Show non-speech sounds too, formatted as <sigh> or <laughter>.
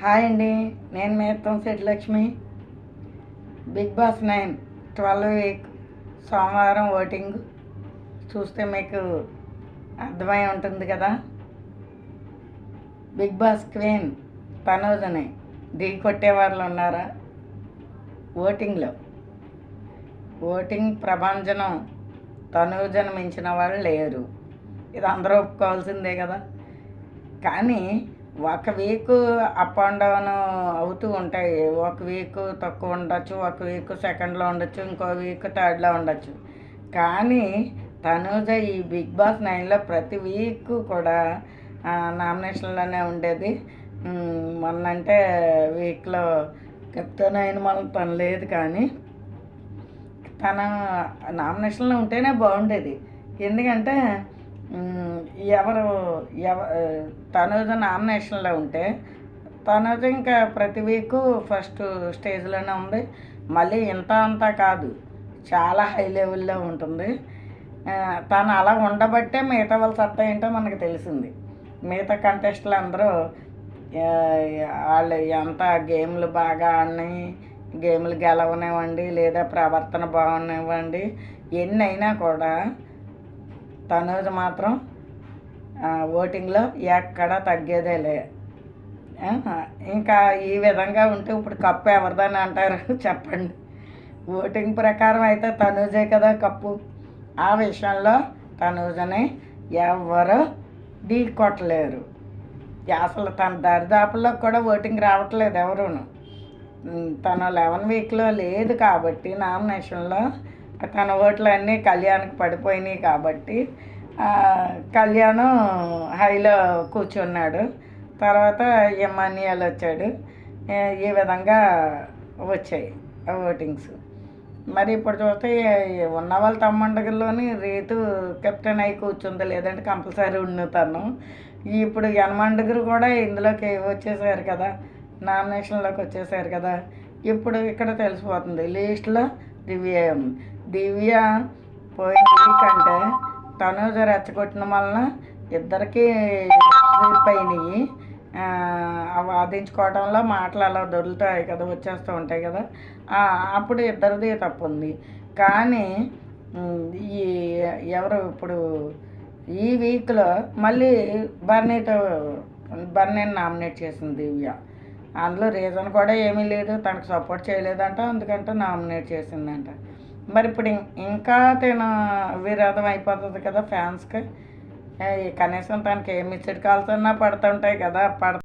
Hi అండి నేను మేత్తం Shetty Lakshmi. Bigg Boss nine twelve week సోమవారం ఓటింగ్. చూస్తే మీకు అర్థమై ఉంటుంది కదా. బిగ్ బాస్ క్వీన్ తనోజని ఢీ కొట్టే వాళ్ళు ఉన్నారా? ఓటింగ్లో. ఓటింగ్ ప్రభంజనం తనూజను మించిన వాళ్ళు లేరు. ఇది అందరూ ఒప్పుకోవాల్సిందే కదా. కానీ ఒక వీక్ అప్ అండ్ డౌన్ అవుతూ ఉంటాయి. ఒక వీక్ తక్కువ ఉండొచ్చు ఒక వీక్ సెకండ్లో ఉండొచ్చు ఇంకో వీక్ థర్డ్లో ఉండొచ్చు. కానీ తనూజ ఈ బిగ్ బాస్ నైన్లో ప్రతి వీక్ కూడా నామినేషన్లోనే ఉండేది. మొన్నంటే వీక్లో కెప్టెన్ అయిన మనం తను లేదు కానీ తన నామినేషన్లో ఉంటేనే బాగుండేది. ఎందుకంటే ఎవరు ఎవ తనూజ నామినేషన్లో ఉంటే తనూజ ఇంకా ప్రతి వీక్ ఫస్ట్ స్టేజ్లోనే ఉంది. మళ్ళీ ఇంత అంతా కాదు. చాలా హై లెవెల్లో ఉంటుంది. తను అలా ఉండబట్టే మిగతా వాళ్ళ సత్తా ఏంటో మనకు తెలిసింది. మిగతా కంటెస్ట్లు అందరూ వాళ్ళు ఎంత గేమ్లు బాగా ఆడినాయి గేమ్లు గెలవనివ్వండి లేదా ప్రవర్తన బాగునివ్వండి ఎన్ని అయినా కూడా తనూజ మాత్రం ఓటింగ్లో ఎక్కడా తగ్గేదేలే ఇంకా ఈ విధంగా ఉంటే ఇప్పుడు కప్పు ఎవరిదని అంటారు? <laughs> చెప్పండి. ఓటింగ్ ప్రకారం అయితే తనూజే కదా కప్పు. ఆ విషయంలో తనూజని ఎవరు ఢీ కొట్టలేరు అసలు తన దరిదాపుల్లో కూడా ఓటింగ్ రావట్లేదు ఎవరును. తను లెవెన్ వీక్లో లేదు కాబట్టి నామినేషన్లో తన ఓట్లు అన్నీ కళ్యాణ్కి పడిపోయినాయి కాబట్టి కళ్యాణం హైలో కూర్చున్నాడు. తర్వాత ఎమ్మానియాలు వచ్చాడు. ఈ విధంగా వచ్చాయి ఓటింగ్స్. మరి ఇప్పుడు చూస్తే ఉన్న వాళ్ళ తమ్మండగల్లోని రీతు కెప్టెన్ అయి కూర్చుంది. లేదంటే కంపల్సరీ ఉండుతాను ఇప్పుడు యనమండగరు కూడా ఇందులోకి వచ్చేసారు కదా. నామినేషన్లోకి వచ్చేసారు కదా. ఇప్పుడు ఇక్కడ తెలిసిపోతుంది. లీస్ట్లో దివ్య దివ్య పోయిన వీక్ అంటే తనూజ రెచ్చగొట్టిన వలన ఇద్దరికి స్లిప్ అయినాయి వాదించుకోవడంలో మాటలు అలా దొరుకుతాయి కదా వచ్చేస్తూ ఉంటాయి కదా. అప్పుడు ఇద్దరిది తప్పు ఉంది కానీ ఈ ఎవరు ఇప్పుడు ఈ వీక్లో మళ్ళీ బర్నీతో బర్నీని నామినేట్ చేసింది దివ్య. అందులో రీజన్ కూడా ఏమీ లేదు. తనకు సపోర్ట్ చేయలేదంట అందుకంటే నామినేట్ చేసిందంట. మరి ఇప్పుడు ఇంకా తిన విరోధం అయిపోతుంది కదా ఫ్యాన్స్కి. కనీసం తనకి ఏ మిస్డ్ కాల్స్ అన్నా పడుతుంటాయి కదా పడ